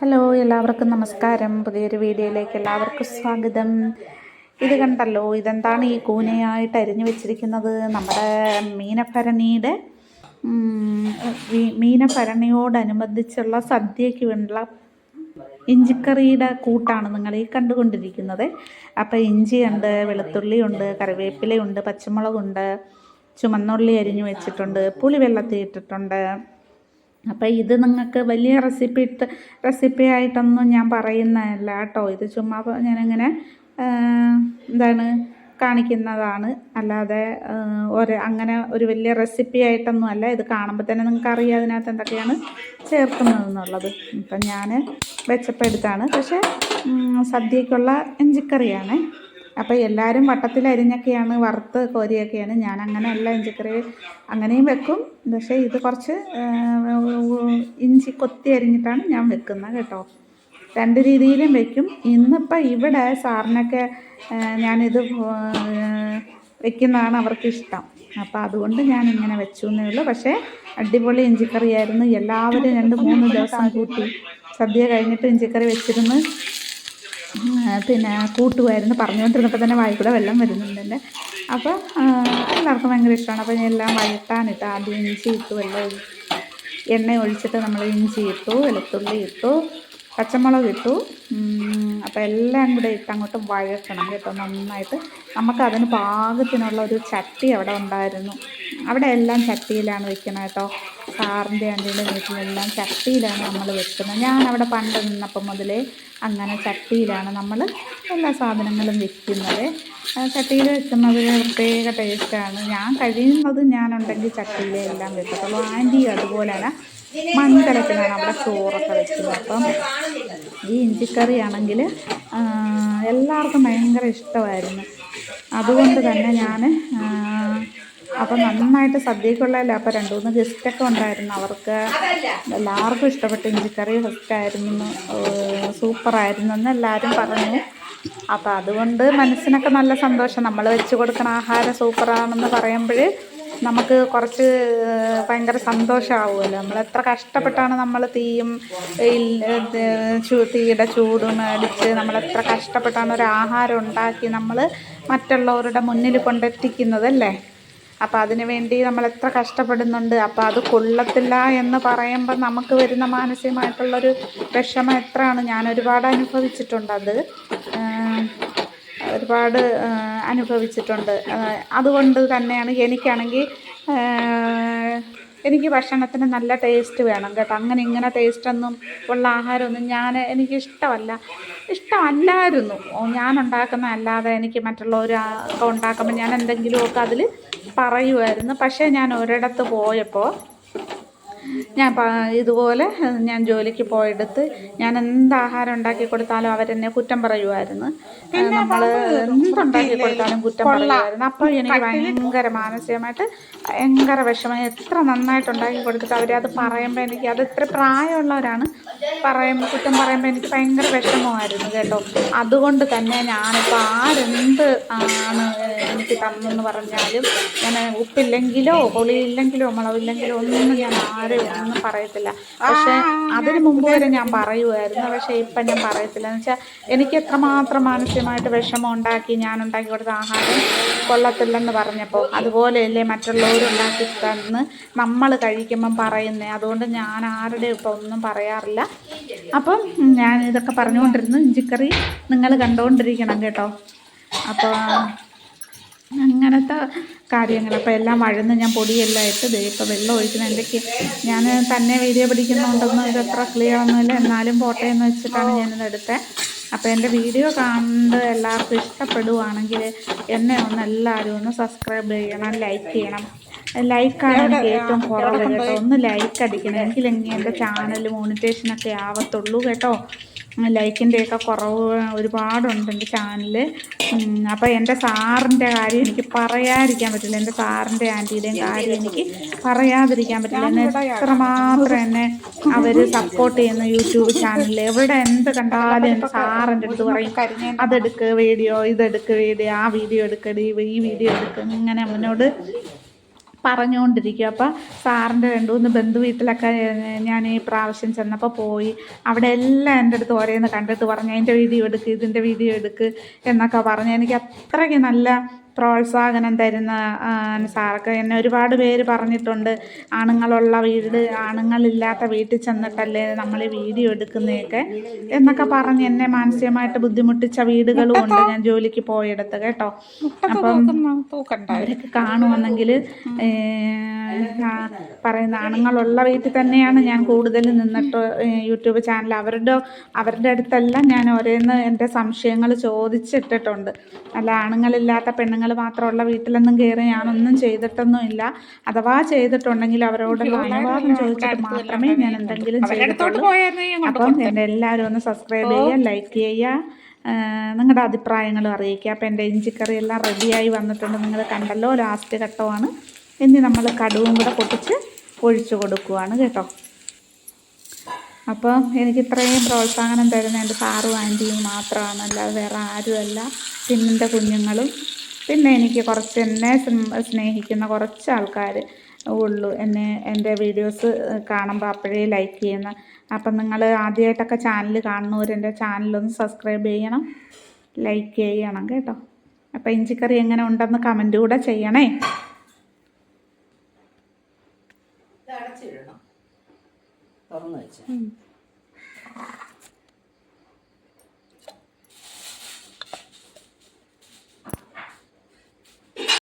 Hello എല്ലാവർക്കും നമസ്കാരം. പുതിയൊരു വീഡിയോയിലേക്ക് എല്ലാവർക്കും സ്വാഗതം. ഇത് കണ്ടല്ലോ ഇതെന്താണ് ഈ കൂനയായിട്ട് അരിഞ്ഞു വെച്ചിരിക്കുന്നത്? നമ്മുടെ മീനഭരണിയുടെ മീനഭരണിയോടനുബന്ധിച്ചുള്ള സദ്യയ്ക്ക് വേണ്ടുള്ള ഇഞ്ചിക്കറിയുടെ കൂട്ടാണ് നിങ്ങൾ ഈ കണ്ടുകൊണ്ടിരിക്കുന്നത്. അപ്പോൾ ഇഞ്ചിയുണ്ട് വെളുത്തുള്ളിയുണ്ട് കറിവേപ്പിലയുണ്ട് പച്ചമുളകുണ്ട് ചുമന്നുള്ളി അരിഞ്ഞു വെച്ചിട്ടുണ്ട് പുളി വെള്ളത്തിൽ ഇട്ടിട്ടുണ്ട്. അപ്പം ഇത് നിങ്ങൾക്ക് വലിയ റെസിപ്പി ഇട്ട് റെസിപ്പി ആയിട്ടൊന്നും ഞാൻ പറയുന്നതല്ല കേട്ടോ. ഇത് ചുമ്മാ ഞാനിങ്ങനെ എന്താണ് കാണിക്കുന്നതാണ്. അല്ലാതെ ഒരു അങ്ങനെ ഒരു വലിയ റെസിപ്പി ആയിട്ടൊന്നും അല്ല. ഇത് കാണുമ്പോൾ തന്നെ നിങ്ങൾക്ക് അറിയാം അതിനകത്ത് എന്തൊക്കെയാണ് ചേർക്കുന്നതെന്നുള്ളത് ഇപ്പം ഞാൻ വെച്ചപ്പോൾ എടുത്താണ്. പക്ഷേ സദ്യക്കുള്ള ഇഞ്ചിക്കറിയാണ്. അപ്പോൾ എല്ലാവരും വട്ടത്തിൽ അരിഞ്ഞൊക്കെയാണ് വറുത്ത് കോരിയൊക്കെയാണ്. ഞാൻ അങ്ങനെ അല്ല ഇഞ്ചിക്കറി അങ്ങനെയും വെക്കും. പക്ഷേ ഇത് കുറച്ച് ഇഞ്ചി കൊത്തി അരിഞ്ഞിട്ടാണ് ഞാൻ വെക്കുന്നത് കേട്ടോ. രണ്ട് രീതിയിലും വെക്കും. ഇന്നിപ്പോൾ ഇവിടെ സാറിനൊക്കെ ഞാനിത് വെക്കുന്നതാണ് അവർക്ക് ഇഷ്ടം അപ്പോൾ അതുകൊണ്ട് ഞാൻ ഇങ്ങനെ വെച്ചു എന്നേ ഉള്ളൂ. പക്ഷേ അടിപൊളി ഇഞ്ചിക്കറിയായിരുന്നു. എല്ലാവരും രണ്ട് മൂന്ന് ദിവസം കൂട്ടി സദ്യ കഴിഞ്ഞിട്ട് ഇഞ്ചിക്കറി വെച്ചിരുന്ന് പിന്നെ കൂട്ടുമായിരുന്നു പറഞ്ഞുകൊണ്ടിരുന്നപ്പോൾ തന്നെ വായിൽ കൂടെ വെള്ളം വരുന്നുണ്ട് എന്റെ അപ്പോൾ എല്ലാവർക്കും ഭയങ്കര ഇഷ്ടമാണ് അപ്പോൾ ഞാൻ എല്ലാം വഴട്ടാനിട്ട് ആദ്യം ഇഞ്ചി ഇട്ടു വെള്ളം എണ്ണ ഒഴിച്ചിട്ട് നമ്മൾ ഇഞ്ചി ഇട്ടു വെളുത്തുള്ളി ഇട്ടു പച്ചമുളക് ഇട്ടു. അപ്പോൾ എല്ലാം കൂടെ ഇട്ട് അങ്ങോട്ട് വഴക്കണം കേട്ടോ നന്നായിട്ട്. നമുക്ക് അതിന് പാകത്തിനുള്ള ഒരു ചട്ടി അവിടെ ഉണ്ടായിരുന്നു. അവിടെ എല്ലാം ചട്ടിയിലാണ് വെക്കുന്നത് കേട്ടോ. സാറിന്റെ ആന്റിയുടെ വീട്ടിലെല്ലാം ചട്ടിയിലാണ് നമ്മൾ വെക്കുന്നത്. ഞാൻ അവിടെ പണ്ട് നിന്നപ്പം മുതലേ അങ്ങനെ ചട്ടിയിലാണ് നമ്മൾ എല്ലാ സാധനങ്ങളും വെക്കുന്നത്. ചട്ടിയിൽ വെക്കുന്നത് പ്രത്യേക ടേസ്റ്റാണ്. ഞാൻ കഴിയുന്നത് ഞാനുണ്ടെങ്കിൽ ചട്ടിയിലേ എല്ലാം വെക്കത്തുള്ളൂ. ആന്റി അതുപോലെയാണ് മൺകലത്തിലാണ് അവിടെ ചോറൊക്കെ വെക്കുന്നത്. അപ്പം ഈ ഇഞ്ചിക്കറി ആണെങ്കിൽ എല്ലാവർക്കും ഭയങ്കര ഇഷ്ടമായിരുന്നു. അതുകൊണ്ട് തന്നെ ഞാൻ അപ്പം നന്നായിട്ട് സദ്യക്കുള്ളതല്ല? അപ്പോൾ രണ്ട് മൂന്ന് ഗസ്റ്റൊക്കെ ഉണ്ടായിരുന്നു. അവർക്ക് എല്ലാവർക്കും ഇഷ്ടപ്പെട്ട. ഇഞ്ചിക്കറി ഫസ്റ്റായിരുന്നു സൂപ്പറായിരുന്നു എന്ന് എല്ലാവരും പറഞ്ഞു. അപ്പോൾ അതുകൊണ്ട് മനസ്സിനൊക്കെ നല്ല സന്തോഷം. നമ്മൾ വെച്ച് കൊടുക്കുന്ന ആഹാരം സൂപ്പറാണെന്ന് പറയുമ്പോൾ നമുക്ക് കുറച്ച് ഭയങ്കര സന്തോഷമാവുമല്ലോ. നമ്മൾ എത്ര കഷ്ടപ്പെട്ടാണ് നമ്മൾ തീയും തീയുടെ ചൂടും അടിച്ച് നമ്മൾ എത്ര കഷ്ടപ്പെട്ടാണ് ഒരു ആഹാരം ഉണ്ടാക്കി നമ്മൾ മറ്റുള്ളവരുടെ മുന്നിൽ കൊണ്ടെത്തിക്കുന്നതല്ലേ അപ്പോൾ അതിനു വേണ്ടി നമ്മൾ എത്ര കഷ്ടപ്പെടുന്നുണ്ട്. അപ്പോൾ അത് കൊള്ളത്തില്ല എന്ന് പറയുമ്പോൾ നമുക്ക് വരുന്ന മാനസികമായിട്ടുള്ളൊരു വിഷമം എത്രയാണ്. ഞാൻ ഒരുപാട് അനുഭവിച്ചിട്ടുണ്ട് അത്. ഒരുപാട് അനുഭവിച്ചിട്ടുണ്ട്. അതുകൊണ്ട് തന്നെയാണ് എനിക്കാണെങ്കിൽ എനിക്ക് ഭക്ഷണത്തിന് നല്ല ടേസ്റ്റ് വേണം കേട്ടോ. അങ്ങനെ ഇങ്ങനെ ടേസ്റ്റൊന്നും ഉള്ള ആഹാരമൊന്നും ഞാൻ എനിക്ക് ഇഷ്ടമല്ല ഇഷ്ടമല്ലായിരുന്നു ഞാൻ ഉണ്ടാക്കുന്ന അല്ലാതെ എനിക്ക് മറ്റുള്ളവർ ഉണ്ടാക്കുമ്പോൾ ഞാൻ എന്തെങ്കിലുമൊക്കെ അതിൽ പറയുമായിരുന്നു പക്ഷേ ഞാൻ ഒരിടത്ത് പോയപ്പോൾ ഞാൻ ഇതുപോലെ ഞാൻ ജോലിക്ക് പോയെടുത്ത് ഞാൻ എന്ത് ആഹാരം ഉണ്ടാക്കി കൊടുത്താലും അവരെന്നെ കുറ്റം പറയുമായിരുന്നു നമ്മൾ എന്തുണ്ടാക്കി കൊടുത്താലും കുറ്റം പറയുമായിരുന്നു അപ്പോൾ എനിക്ക് ഭയങ്കര മാനസികമായിട്ട് ഭയങ്കര വിഷമം. എത്ര നന്നായിട്ട് ഉണ്ടാക്കി കൊടുത്തിട്ട് അവരത് പറയുമ്പോൾ എനിക്ക് അത് ഇത്ര പ്രായമുള്ളവരാണ് പറയുമ്പോൾ കുറ്റം പറയുമ്പോൾ എനിക്ക് ഭയങ്കര വിഷമമായിരുന്നു കേട്ടോ. അതുകൊണ്ട് തന്നെ ഞാനിപ്പോൾ ആരെന്ത് ആണ് എനിക്ക് തന്നെന്ന് പറഞ്ഞാലും ഞാൻ ഉപ്പില്ലെങ്കിലോ പുളിയില്ലെങ്കിലോ മുളവില്ലെങ്കിലോ ഒന്നും ഞാൻ ആരും ഒന്നും പറയത്തില്ല. പക്ഷെ അതിന് മുമ്പ് വരെ ഞാൻ പറയുമായിരുന്നു പക്ഷെ ഇപ്പം ഞാൻ പറയത്തില്ല. എന്ന് വെച്ചാൽ എനിക്ക് എത്രമാത്രം മാനസികമായിട്ട് വിഷമം ഉണ്ടാക്കി ഞാൻ ഉണ്ടാക്കി കൊടുത്ത ആഹാരം കൊള്ളത്തില്ലെന്ന് പറഞ്ഞപ്പോൾ അതുപോലെയല്ലേ മറ്റുള്ളവർ ഉണ്ടാക്കി തന്ന് നമ്മൾ കഴിക്കുമ്പം പറയുന്നേ. അതുകൊണ്ട് ഞാൻ ആരുടെ ഇപ്പം ഒന്നും പറയാറില്ല. അപ്പം ഞാൻ ഇതൊക്കെ പറഞ്ഞുകൊണ്ടിരുന്നു. ഇഞ്ചിക്കറി നിങ്ങൾ കണ്ടുകൊണ്ടിരിക്കണം കേട്ടോ. അപ്പോൾ അങ്ങനത്തെ കാര്യങ്ങൾ. അപ്പോൾ എല്ലാം വഴന്ന് ഞാൻ പൊടിയെല്ലാം ഇട്ട് ദേ ഇപ്പോൾ വെള്ളം ഒഴിക്കുന്ന. എന്തൊക്കെ ഞാൻ തന്നെ വീഡിയോ പിടിക്കുന്നുണ്ടെന്ന് ഇത് അത്ര ക്ലിയർ ഒന്നുമില്ല എന്നാലും പോട്ടെ എന്ന് വെച്ചിട്ടാണ് ഞാനിത് എടുത്തത് അപ്പോൾ എന്റെ വീഡിയോ കണ്ട് എല്ലാവർക്കും ഇഷ്ടപ്പെടുവാണെങ്കിൽ എന്നെ ഒന്ന് എല്ലാവരും ഒന്ന് സബ്സ്ക്രൈബ് ചെയ്യണം ലൈക്ക് ചെയ്യണം. ലൈക്കാണ് എനിക്ക് ഏറ്റവും കുറവ് കേട്ടോ. ഒന്ന് ലൈക്ക് അടിക്കണം. എങ്കിലെങ്കിൽ എന്റെ ചാനൽ മോണിറ്റേഷനൊക്കെ ആവത്തുള്ളൂ കേട്ടോ. ലൈക്കിന്റെയൊക്കെ കുറവ് ഒരുപാടുണ്ട് എന്റെ ചാനൽ അപ്പോൾ എന്റെ സാറിന്റെ കാര്യം എനിക്ക് പറയാതിരിക്കാൻ പറ്റില്ല. എന്റെ സാറിന്റെ ആന്റിയുടെയും കാര്യം എനിക്ക് പറയാതിരിക്കാൻ പറ്റില്ല. എന്നെ എത്രമാത്രം എന്നെ അവർ സപ്പോർട്ട് ചെയ്യുന്ന യൂട്യൂബ് ചാനലിൽ എവിടെ എന്ത് കണ്ടാലും എന്റെ സാറിന്റെ അടുത്ത് പറയും അതെടുക്ക് വീഡിയോ ഇതെടുക്ക് വീഡിയോ ആ വീഡിയോ എടുക്കടി ഈ വീഡിയോ എടുക്ക് ഇങ്ങനെ അവനോട് പറഞ്ഞുകൊണ്ടിരിക്കും അപ്പോൾ സാറിന്റെ രണ്ട് മൂന്ന് ബന്ധു വീട്ടിലൊക്കെ ഞാൻ ഈ പ്രാവശ്യം ചെന്നപ്പോൾ പോയി. അവിടെ എല്ലാം എന്റെ അടുത്ത് ഓരോന്ന് കണ്ടിട്ട് പറഞ്ഞു അതിന്റെ വീഡിയോ എടുക്ക് ഇതിന്റെ വീഡിയോ എടുക്ക് എന്നൊക്കെ പറഞ്ഞു. എനിക്ക് അത്രയ്ക്ക് നല്ല പ്രോത്സാഹനം തരുന്ന സാറൊക്കെ എന്നെ ഒരുപാട് പേര് പറഞ്ഞിട്ടുണ്ട്. ആണുങ്ങളുള്ള വീട് ആണുങ്ങളില്ലാത്ത വീട്ടിൽ ചെന്നിട്ടല്ലേ നമ്മൾ ഈ വീഡിയോ എടുക്കുന്നതൊക്കെ എന്നൊക്കെ പറഞ്ഞ് എന്നെ മാനസികമായിട്ട് ബുദ്ധിമുട്ടിച്ച വീടുകളും ഉണ്ട് ഞാൻ ജോലിക്ക് പോയെടുത്ത് കേട്ടോ. അപ്പം അവരൊക്കെ കാണുവാണെങ്കിൽ പറയുന്ന ആണുങ്ങളുള്ള വീട്ടിൽ തന്നെയാണ് ഞാൻ കൂടുതൽ നിന്നിട്ട് യൂട്യൂബ് ചാനൽ. അവരുടെ അവരുടെ അടുത്തെല്ലാം ഞാൻ ഓരോന്ന് എന്റെ സംശയങ്ങൾ ചോദിച്ചിട്ടിട്ടുണ്ട്. അല്ല ആണുങ്ങളില്ലാത്ത പെണ്ണുങ്ങൾ മാത്രമുള്ള വീട്ടിലൊന്നും കയറി ഞാനൊന്നും ചെയ്തിട്ടൊന്നും ഇല്ല അഥവാ ചെയ്തിട്ടുണ്ടെങ്കിൽ അവരോടുള്ള അനുവാദം ചോദിച്ചിട്ട് മാത്രമേ ഞാൻ എന്തെങ്കിലും ചെയ്തിട്ടുള്ളൂ. അപ്പം എന്റെ എല്ലാവരും ഒന്ന് സബ്സ്ക്രൈബ് ചെയ്യുക ലൈക്ക് ചെയ്യുക. നിങ്ങളുടെ അഭിപ്രായങ്ങളും അറിയിക്കുക. അപ്പം എന്റെ ഇഞ്ചിക്കറി എല്ലാം റെഡിയായി വന്നിട്ടുണ്ട്. നിങ്ങൾ കണ്ടല്ലോ ലാസ്റ്റ് ഘട്ടമാണ്. ഇനി നമ്മൾ കടുവും കൂടെ പൊട്ടിച്ച് ഒഴിച്ചു കൊടുക്കുവാണ് കേട്ടോ. അപ്പം എനിക്ക് ഇത്രയും പ്രോത്സാഹനം തരുന്ന എന്റെ സാറും ആന്റിയും മാത്രമാണ് അല്ലാതെ വേറെ ആരുമല്ല. പിന്നിന്റെ കുഞ്ഞുങ്ങളും. പിന്നെ എനിക്ക് കുറച്ച് എന്നെ സ്നേഹിക്കുന്ന കുറച്ച് ആൾക്കാർ ഉള്ളൂ. എന്നെ എന്റെ വീഡിയോസ് കാണുമ്പോൾ അപ്പോഴേ ലൈക്ക് ചെയ്യുന്ന. അപ്പം നിങ്ങൾ ആദ്യമായിട്ടൊക്കെ ചാനൽ കാണുന്നവർ എന്റെ ചാനലൊന്ന് സബ്സ്ക്രൈബ് ചെയ്യണം. ലൈക്ക് ചെയ്യണം കേട്ടോ. അപ്പം ഇഞ്ചിക്കറി എങ്ങനെ ഉണ്ടെന്ന് കമന്റ് കൂടെ ചെയ്യണേ. അടച്ചിടണം തുറന്നു വെച്ച്.